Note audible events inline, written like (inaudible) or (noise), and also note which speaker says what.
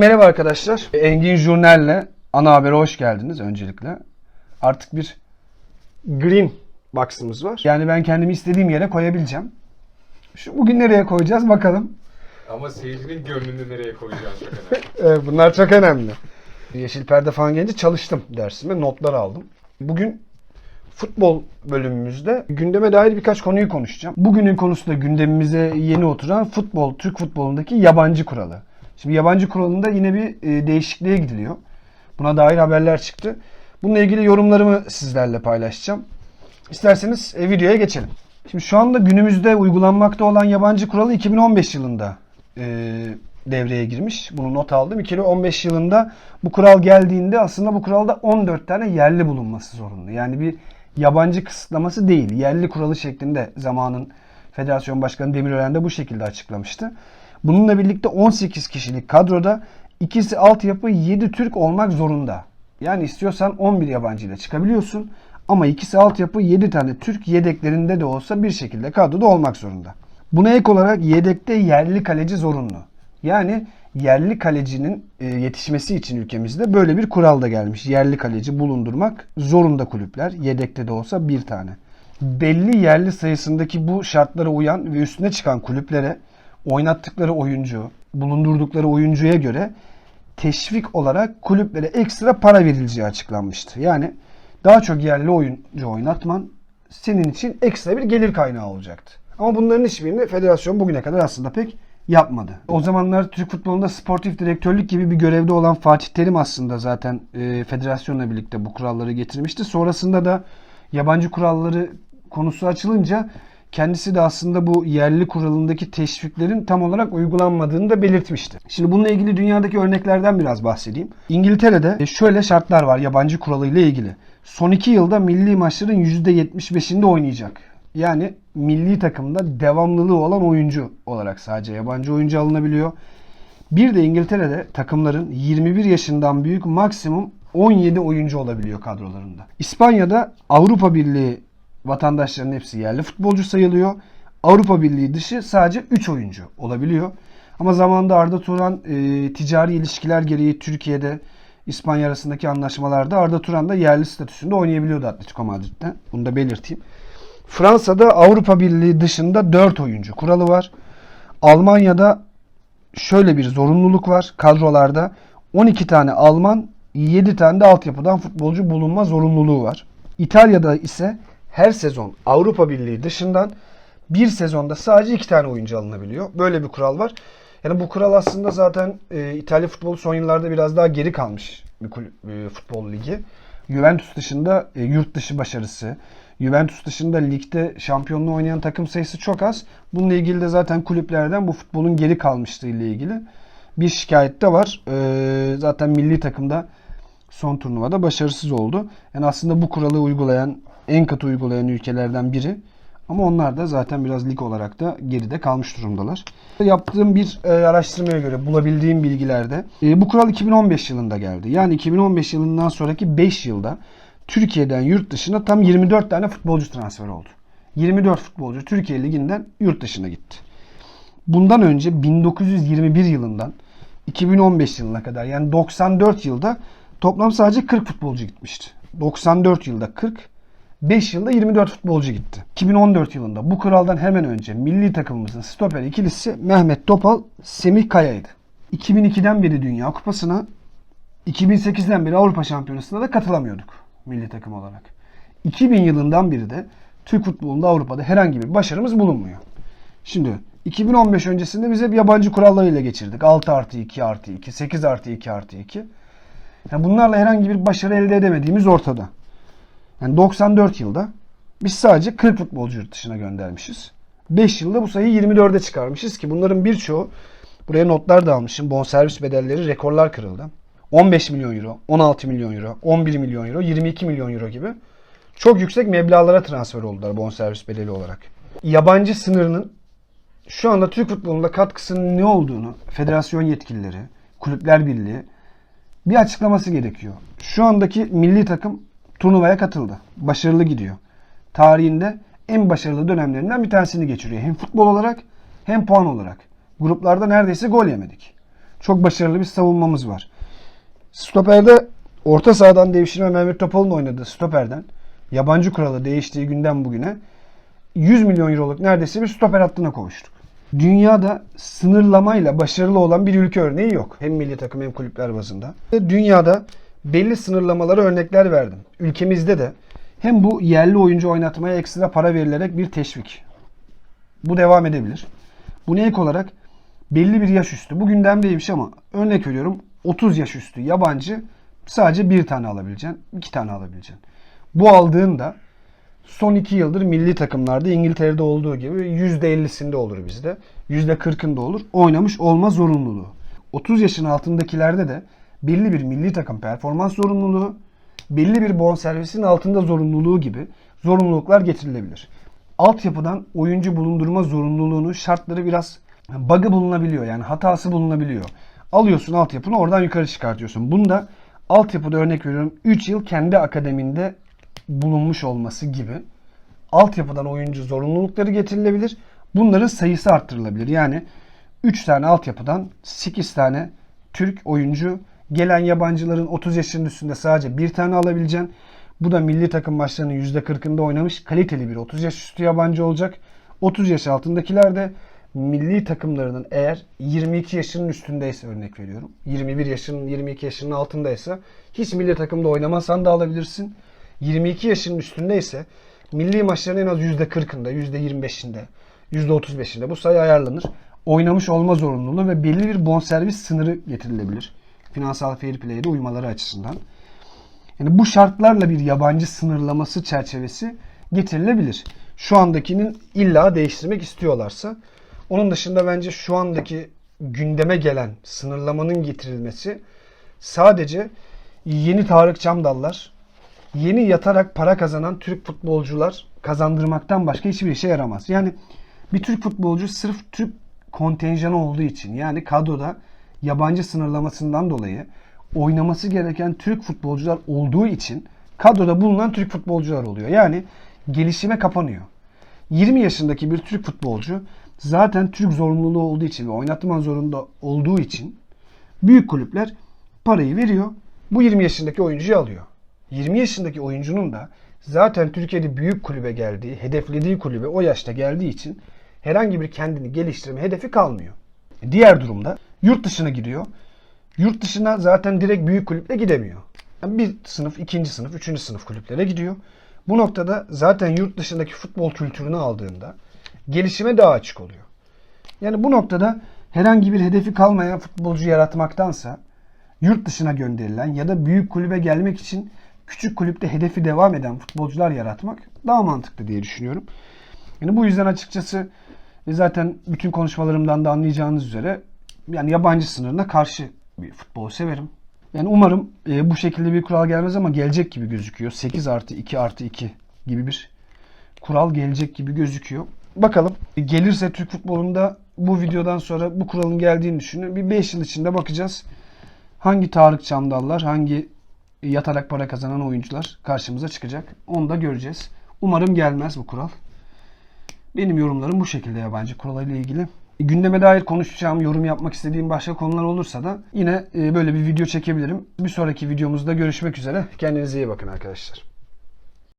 Speaker 1: Merhaba arkadaşlar. Engin Jurnal'le ana habere hoş geldiniz öncelikle. Artık bir green box'ımız var. Yani ben kendimi istediğim yere koyabileceğim. Şu bugün nereye koyacağız bakalım.
Speaker 2: Ama seyircinin gönlünü nereye koyacağız çok önemli. (laughs)
Speaker 1: Bunlar çok önemli. Yeşil perde falan gelince çalıştım dersime. Notlar aldım. Bugün futbol bölümümüzde gündeme dair birkaç konuyu konuşacağım. Bugünün konusu da gündemimize yeni oturan futbol, Türk futbolundaki yabancı kuralı. Şimdi yabancı kuralında yine bir e, değişikliğe gidiliyor. Buna dair haberler çıktı. Bununla ilgili yorumlarımı sizlerle paylaşacağım. İsterseniz e, videoya geçelim. Şimdi şu anda günümüzde uygulanmakta olan yabancı kuralı 2015 yılında e, devreye girmiş. Bunu not aldım. 2015 yılında bu kural geldiğinde aslında bu kuralda 14 tane yerli bulunması zorunlu. Yani bir yabancı kısıtlaması değil. Yerli kuralı şeklinde zamanın Federasyon Başkanı Demirören de bu şekilde açıklamıştı. Bununla birlikte 18 kişilik kadroda ikisi altyapı 7 Türk olmak zorunda. Yani istiyorsan 11 yabancı ile çıkabiliyorsun. Ama ikisi altyapı 7 tane Türk yedeklerinde de olsa bir şekilde kadroda olmak zorunda. Buna ek olarak yedekte yerli kaleci zorunlu. Yani yerli kalecinin e, yetişmesi için ülkemizde böyle bir kural da gelmiş. Yerli kaleci bulundurmak zorunda kulüpler. Yedekte de olsa bir tane. Belli yerli sayısındaki bu şartlara uyan ve üstüne çıkan kulüplere oynattıkları oyuncu, bulundurdukları oyuncuya göre teşvik olarak kulüplere ekstra para verileceği açıklanmıştı. Yani daha çok yerli oyuncu oynatman senin için ekstra bir gelir kaynağı olacaktı. Ama bunların hiçbirini federasyon bugüne kadar aslında pek yapmadı. O zamanlar Türk futbolunda sportif direktörlük gibi bir görevde olan Fatih Terim aslında zaten e, federasyonla birlikte bu kuralları getirmişti. Sonrasında da yabancı kuralları konusu açılınca kendisi de aslında bu yerli kuralındaki teşviklerin tam olarak uygulanmadığını da belirtmişti. Şimdi bununla ilgili dünyadaki örneklerden biraz bahsedeyim. İngiltere'de şöyle şartlar var yabancı kuralıyla ilgili. Son iki yılda milli maçların %75'inde oynayacak. Yani milli takımda devamlılığı olan oyuncu olarak sadece yabancı oyuncu alınabiliyor. Bir de İngiltere'de takımların 21 yaşından büyük maksimum 17 oyuncu olabiliyor kadrolarında. İspanya'da Avrupa Birliği vatandaşlarının hepsi yerli futbolcu sayılıyor. Avrupa Birliği dışı sadece 3 oyuncu olabiliyor. Ama zamanında Arda Turan e, ticari ilişkiler gereği Türkiye'de İspanya arasındaki anlaşmalarda Arda Turan da yerli statüsünde oynayabiliyordu Atletico Madrid'de. Bunu da belirteyim. Fransa'da Avrupa Birliği dışında 4 oyuncu kuralı var. Almanya'da şöyle bir zorunluluk var kadrolarda. 12 tane Alman, 7 tane de altyapıdan futbolcu bulunma zorunluluğu var. İtalya'da ise her sezon Avrupa Birliği dışından bir sezonda sadece 2 tane oyuncu alınabiliyor. Böyle bir kural var. Yani bu kural aslında zaten e, İtalya futbolu son yıllarda biraz daha geri kalmış bir kulüp- e, futbol ligi. Juventus dışında e, yurt dışı başarısı, Juventus dışında ligde şampiyonluğu oynayan takım sayısı çok az. Bununla ilgili de zaten kulüplerden bu futbolun geri kalmışlığı ile ilgili bir şikayet de var. E, zaten milli takımda son turnuvada başarısız oldu. Yani aslında bu kuralı uygulayan, en katı uygulayan ülkelerden biri. Ama onlar da zaten biraz lig olarak da geride kalmış durumdalar. Yaptığım bir e, araştırmaya göre bulabildiğim bilgilerde e, bu kural 2015 yılında geldi. Yani 2015 yılından sonraki 5 yılda Türkiye'den yurt dışına tam 24 tane futbolcu transfer oldu. 24 futbolcu Türkiye Ligi'nden yurt dışına gitti. Bundan önce 1921 yılından 2015 yılına kadar yani 94 yılda toplam sadece 40 futbolcu gitmişti. 94 yılda 40, 5 yılda 24 futbolcu gitti. 2014 yılında bu kuraldan hemen önce milli takımımızın stoper ikilisi Mehmet Topal, Semih Kaya'ydı. 2002'den beri Dünya Kupası'na, 2008'den beri Avrupa Şampiyonası'na da katılamıyorduk milli takım olarak. 2000 yılından beri de Türk futbolunda Avrupa'da herhangi bir başarımız bulunmuyor. Şimdi 2015 öncesinde biz hep yabancı kurallarıyla geçirdik. 6 artı 2 artı 2, 8 artı 2 artı 2. Yani bunlarla herhangi bir başarı elde edemediğimiz ortada. Yani 94 yılda biz sadece 40 futbolcu yurt dışına göndermişiz. 5 yılda bu sayıyı 24'e çıkarmışız ki bunların birçoğu buraya notlar da almışım. Bonservis bedelleri rekorlar kırıldı. 15 milyon euro, 16 milyon euro, 11 milyon euro, 22 milyon euro gibi çok yüksek meblağlara transfer oldular bonservis bedeli olarak. Yabancı sınırının şu anda Türk futbolunda katkısının ne olduğunu federasyon yetkilileri, kulüpler birliği bir açıklaması gerekiyor. Şu andaki milli takım turnuvaya katıldı. Başarılı gidiyor. Tarihinde en başarılı dönemlerinden bir tanesini geçiriyor. Hem futbol olarak hem puan olarak. Gruplarda neredeyse gol yemedik. Çok başarılı bir savunmamız var. Stoper'de orta sahadan devşirme Mehmet Topal'ın oynadığı stoperden yabancı kuralı değiştiği günden bugüne 100 milyon euroluk neredeyse bir stoper hattına kavuştuk. Dünyada sınırlamayla başarılı olan bir ülke örneği yok. Hem milli takım hem kulüpler bazında. Dünyada belli sınırlamalara örnekler verdim. Ülkemizde de hem bu yerli oyuncu oynatmaya ekstra para verilerek bir teşvik. Bu devam edebilir. Buna ek olarak belli bir yaş üstü. Bu gündem değilmiş ama örnek veriyorum 30 yaş üstü yabancı sadece bir tane alabileceksin, iki tane alabileceksin. Bu aldığında son iki yıldır milli takımlarda İngiltere'de olduğu gibi %50'sinde olur bizde. %40'ında olur. Oynamış olma zorunluluğu. 30 yaşın altındakilerde de belli bir milli takım performans zorunluluğu, belli bir bonservisin altında zorunluluğu gibi zorunluluklar getirilebilir. Altyapıdan oyuncu bulundurma zorunluluğunu şartları biraz bug'ı bulunabiliyor. Yani hatası bulunabiliyor. Alıyorsun altyapını oradan yukarı çıkartıyorsun. Bunda altyapıda örnek veriyorum 3 yıl kendi akademinde bulunmuş olması gibi altyapıdan oyuncu zorunlulukları getirilebilir. Bunların sayısı arttırılabilir. Yani 3 tane altyapıdan 8 tane Türk oyuncu gelen yabancıların 30 yaşının üstünde sadece bir tane alabileceksin. Bu da milli takım maçlarının %40'ında oynamış kaliteli bir 30 yaş üstü yabancı olacak. 30 yaş altındakiler de milli takımlarının eğer 22 yaşının üstündeyse örnek veriyorum. 21 yaşının 22 yaşının altındaysa hiç milli takımda oynamasan da alabilirsin. 22 yaşının üstündeyse milli maçların en az %40'ında, %25'inde, %35'inde bu sayı ayarlanır. Oynamış olma zorunluluğu ve belli bir bonservis sınırı getirilebilir. Finansal fair play'e de uymaları açısından. Yani bu şartlarla bir yabancı sınırlaması çerçevesi getirilebilir. Şu andakinin illa değiştirmek istiyorlarsa. Onun dışında bence şu andaki gündeme gelen sınırlamanın getirilmesi sadece yeni Tarık Çamdallar, yeni yatarak para kazanan Türk futbolcular kazandırmaktan başka hiçbir işe yaramaz. Yani bir Türk futbolcu sırf Türk kontenjanı olduğu için yani kadroda yabancı sınırlamasından dolayı oynaması gereken Türk futbolcular olduğu için kadroda bulunan Türk futbolcular oluyor. Yani gelişime kapanıyor. 20 yaşındaki bir Türk futbolcu zaten Türk zorunluluğu olduğu için ve oynatman zorunda olduğu için büyük kulüpler parayı veriyor. Bu 20 yaşındaki oyuncuyu alıyor. 20 yaşındaki oyuncunun da zaten Türkiye'de büyük kulübe geldiği, hedeflediği kulübe o yaşta geldiği için herhangi bir kendini geliştirme hedefi kalmıyor. Diğer durumda yurt dışına gidiyor. Yurt dışına zaten direkt büyük kulüple gidemiyor. Yani bir sınıf, ikinci sınıf, üçüncü sınıf kulüplere gidiyor. Bu noktada zaten yurt dışındaki futbol kültürünü aldığında gelişime daha açık oluyor. Yani bu noktada herhangi bir hedefi kalmayan futbolcu yaratmaktansa yurt dışına gönderilen ya da büyük kulübe gelmek için küçük kulüpte hedefi devam eden futbolcular yaratmak daha mantıklı diye düşünüyorum. Yani bu yüzden açıkçası ve zaten bütün konuşmalarımdan da anlayacağınız üzere yani yabancı sınırına karşı bir futbol severim. Yani umarım e, bu şekilde bir kural gelmez ama gelecek gibi gözüküyor. 8 artı 2 artı 2 gibi bir kural gelecek gibi gözüküyor. Bakalım gelirse Türk futbolunda bu videodan sonra bu kuralın geldiğini düşünün. Bir 5 yıl içinde bakacağız. Hangi Tarık Çamdallar, hangi yatarak para kazanan oyuncular karşımıza çıkacak. Onu da göreceğiz. Umarım gelmez bu kural. Benim yorumlarım bu şekilde yabancı kuralıyla ilgili. Gündeme dair konuşacağım, yorum yapmak istediğim başka konular olursa da yine e, böyle bir video çekebilirim. Bir sonraki videomuzda görüşmek üzere. Kendinize iyi bakın arkadaşlar.